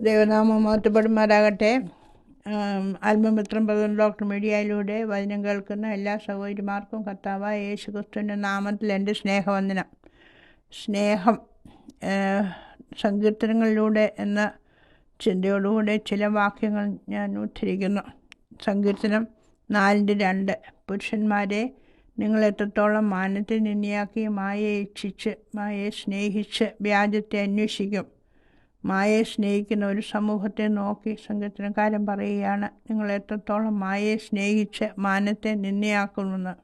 ദൈവനാമം മാറ്റപ്പെടുമാരാകട്ടെ ആത്മമിത്രം പ്രധാന ഡോക്ടർ മീഡിയയിലൂടെ വചനം കേൾക്കുന്ന എല്ലാ സഹോദരിമാർക്കും കർത്താവ് യേശു ക്രിസ്തുവിന്റെ നാമത്തിൽ എന്റെ സ്നേഹവന്ദനം. സ്നേഹം സങ്കീർത്തനങ്ങളിലൂടെ എന്ന ചിന്തയോടുകൂടെ ചില വാക്യങ്ങൾ ഞാൻ ഉദ്ധരിക്കുന്നു. സങ്കീർത്തനം നാലിന്റെ രണ്ട്. പുരുഷന്മാരെ നിങ്ങൾ എത്രത്തോളം മാനത്തെ നിന്നിയാക്കി മായയെ ഇച്ഛിച്ച് മായയെ സ്നേഹിച്ച് വ്യാജത്തെ അന്വേഷിക്കും. മായയെ സ്നേഹിക്കുന്ന ഒരു സമൂഹത്തെ നോക്കി സംഘത്തിനക്കാരൻ പറയുകയാണ്. നിങ്ങൾ എത്രത്തോളം മായയെ സ്നേഹിച്ച് മാനത്തെ നിന്നയാക്കുമെന്ന്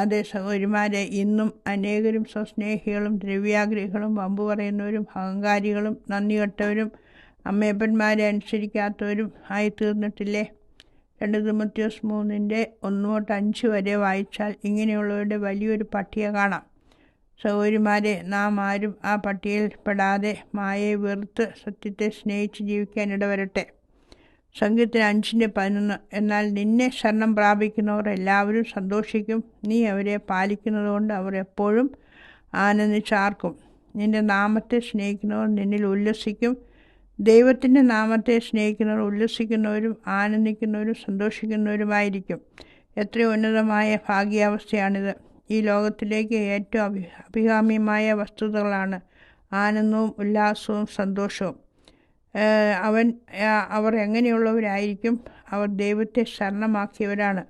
അതേ സഹോദരിമാരെ ഇന്നും അനേകരും സ്വസ്നേഹികളും ദ്രവ്യാഗ്രഹികളും വമ്പ് പറയുന്നവരും അഹങ്കാരികളും നന്ദി കെട്ടവരും അമ്മയപ്പന്മാരെ അനുസരിക്കാത്തവരും ആയി തീർന്നിട്ടില്ലേ രണ്ട് തിമത്യോസ് മൂന്നിന്റെ ഒന്ന് തൊട്ട് അഞ്ച് വരെ വായിച്ചാൽ ഇങ്ങനെയുള്ളവരുടെ വലിയൊരു പട്ടിക കാണാം. സഹോദരിമാരെ നാം ആരും ആ പട്ടികയിൽ പെടാതെ മായയെ വെറുത്ത് സത്യത്തെ സ്നേഹിച്ച് ജീവിക്കാൻ ഇടവരട്ടെ. സംഗീതത്തിന് അഞ്ചിന്റെ പതിനൊന്ന്. എന്നാൽ നിന്നെ ശരണം പ്രാപിക്കുന്നവർ എല്ലാവരും സന്തോഷിക്കും. നീ അവരെ പാലിക്കുന്നതുകൊണ്ട് അവർ എപ്പോഴും ആനന്ദിച്ചാർക്കും. നിന്റെ നാമത്തെ സ്നേഹിക്കുന്നവർ നിന്നിൽ ഉല്ലസിക്കും. ദൈവത്തിന്റെ നാമത്തെ സ്നേഹിക്കുന്നവർ ഉല്ലസിക്കുന്നവരും ആനന്ദിക്കുന്നവരും സന്തോഷിക്കുന്നവരുമായിരിക്കും. എത്ര ഉന്നതമായ ഭാഗ്യാവസ്ഥയാണിത്. ഈ ലോകത്തിലേക്ക് ഏറ്റവും അഭി അഭികാമ്യമായ വസ്തുതകളാണ്. ആനന്ദവും ഉല്ലാസവും സന്തോഷവും. അവൻ അവർ എങ്ങനെയുള്ളവരായിരിക്കും? അവർ ദൈവത്തെ ശരണമാക്കിയവരാണ്.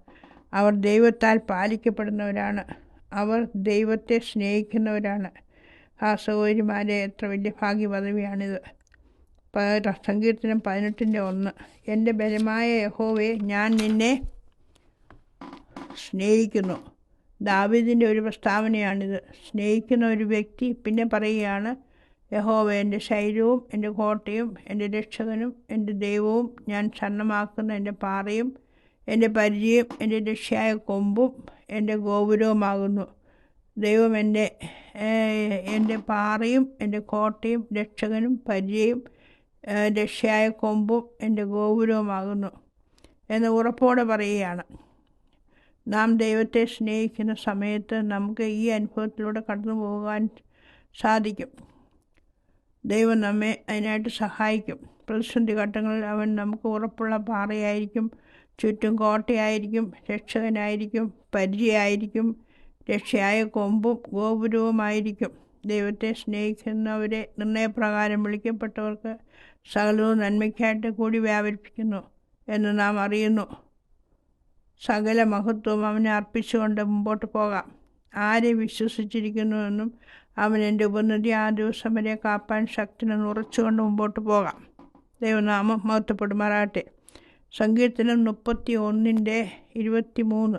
അവർ ദൈവത്താൽ പാലിക്കപ്പെടുന്നവരാണ്. അവർ ദൈവത്തെ സ്നേഹിക്കുന്നവരാണ്. ആ സഹോദരിമാരെ എത്ര വലിയ ഭാഗ്യ പദവിയാണിത് പ- സങ്കീർത്തനം പതിനെട്ടിന്റെ ഒന്ന്. എന്റെ ബലമായ യഹോവയെ ഞാൻ നിന്നെ സ്നേഹിക്കുന്നു. ദാവീദിന്റെ ഒരു പ്രസ്താവനയാണിത്. സ്നേഹിക്കുന്ന ഒരു വ്യക്തി പിന്നെ പറയുകയാണ് യഹോവ എന്റെ ശൈലവും എന്റെ കോട്ടയും എന്റെ രക്ഷകനും എന്റെ ദൈവവും ഞാൻ ശരണമാക്കുന്ന എന്റെ പാറയും എന്റെ പരിചയം എന്റെ രക്ഷയായ കൊമ്പും എന്റെ ഗോപുരവുമാകുന്നു. ദൈവം എന്റെ എന്റെ പാറയും എന്റെ കോട്ടയും രക്ഷകനും പരിചയം രക്ഷയായ കൊമ്പും എന്റെ ഗോപുരവുമാകുന്നു. എന്ന് ഉറപ്പോടെ പറയുകയാണ്. നാം ദൈവത്തെ സ്നേഹിക്കുന്ന സമയത്ത് നമുക്ക് ഈ അനുഭവത്തിലൂടെ കടന്നു പോകാൻ സാധിക്കും. ദൈവം നമ്മെ അതിനായിട്ട് സഹായിക്കും. പ്രതിസന്ധി ഘട്ടങ്ങളിൽ അവൻ നമുക്ക് ഉറപ്പുള്ള പാറയായിരിക്കും ചുറ്റും കോട്ടയായിരിക്കും രക്ഷകനായിരിക്കും പരിചയമായിരിക്കും രക്ഷയായ കൊമ്പും ഗോപുരവുമായിരിക്കും. ദൈവത്തെ സ്നേഹിക്കുന്നവരെ നിർണയപ്രകാരം വിളിക്കപ്പെട്ടവർക്ക് സകലവും നന്മയ്ക്കായിട്ട് കൂടി വ്യാപരിപ്പിക്കുന്നു എന്ന് നാം അറിയുന്നു. സകല മഹത്വവും അവനെ അർപ്പിച്ചുകൊണ്ട് മുമ്പോട്ട് പോകാം. ആരെ വിശ്വസിച്ചിരിക്കുന്നുവെന്നും അവൻ എന്റെ ഉപനദി ആ ദിവസം വരെ കാപ്പാൻ ശക്തിനെ ഉറച്ചുകൊണ്ട് മുമ്പോട്ട് പോകാം. ദൈവനാമം മഹത്വപ്പെടുമാറാട്ടെ സങ്കീർത്തനം മുപ്പത്തി ഒന്നിന്റെ ഇരുപത്തി മൂന്ന്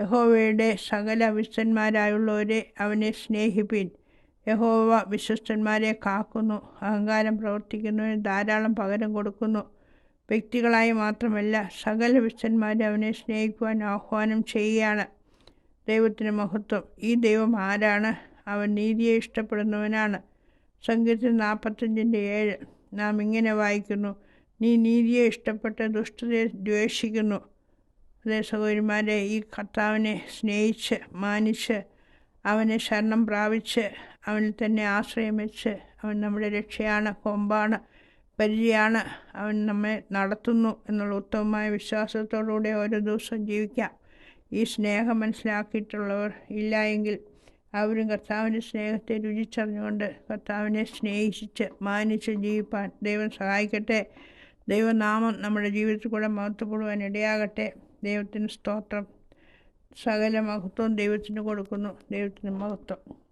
യഹോവയുടെ സകല വിശ്വന്മാരായുള്ളവരെ അവനെ സ്നേഹിപ്പീൻ. യഹോവ വിശ്വസ്തന്മാരെ കാക്കുന്നു അഹങ്കാരം പ്രവർത്തിക്കുന്നവന് ധാരാളം പകരം കൊടുക്കുന്നു. വ്യക്തികളായി മാത്രമല്ല സകല വിശ്വന്മാരെ അവനെ സ്നേഹിക്കുവാൻ ആഹ്വാനം ചെയ്യുകയാണ് ദൈവത്തിന് മഹത്വം. ഈ ദൈവം ആരാണ്? അവൻ നീതിയെ ഇഷ്ടപ്പെടുന്നവനാണ്. സംഗീതത്തിൽ നാൽപ്പത്തഞ്ചിന്റെ ഏഴ് നാം ഇങ്ങനെ വായിക്കുന്നു. നീ നീതിയെ ഇഷ്ടപ്പെട്ട ദുഷ്ടതയെ ദ്വേഷിക്കുന്നു. അതേ സഹോദരിമാരെ ഈ കർത്താവിനെ സ്നേഹിച്ച് മാനിച്ച് അവനെ ശരണം പ്രാപിച്ച് അവനിൽ തന്നെ ആശ്രയം വെച്ച് അവൻ നമ്മുടെ രക്ഷയാണ് കൊമ്പാണ്. പരിചയമാണ് അവൻ നമ്മെ നടത്തുന്നു എന്നുള്ള ഉത്തമമായ വിശ്വാസത്തോടുകൂടെ ഓരോ ദിവസം ജീവിക്കാം. ഈ സ്നേഹം മനസ്സിലാക്കിയിട്ടുള്ളവർ ഇല്ല എങ്കിൽ അവരും കർത്താവിന്റെ സ്നേഹത്തെ രുചിച്ചറിഞ്ഞുകൊണ്ട് കർത്താവിനെ സ്നേഹിച്ച് മാനിച്ച് ജീവിപ്പാൻ ദൈവം സഹായിക്കട്ടെ. ദൈവനാമം നമ്മുടെ ജീവിതത്തിൽ കൂടെ മഹത്വപ്പെടുവാൻ ഇടയാകട്ടെ. ദൈവത്തിന് സ്തോത്രം. സകല മഹത്വം ദൈവത്തിന് കൊടുക്കുന്നു. ദൈവത്തിന് മഹത്വം.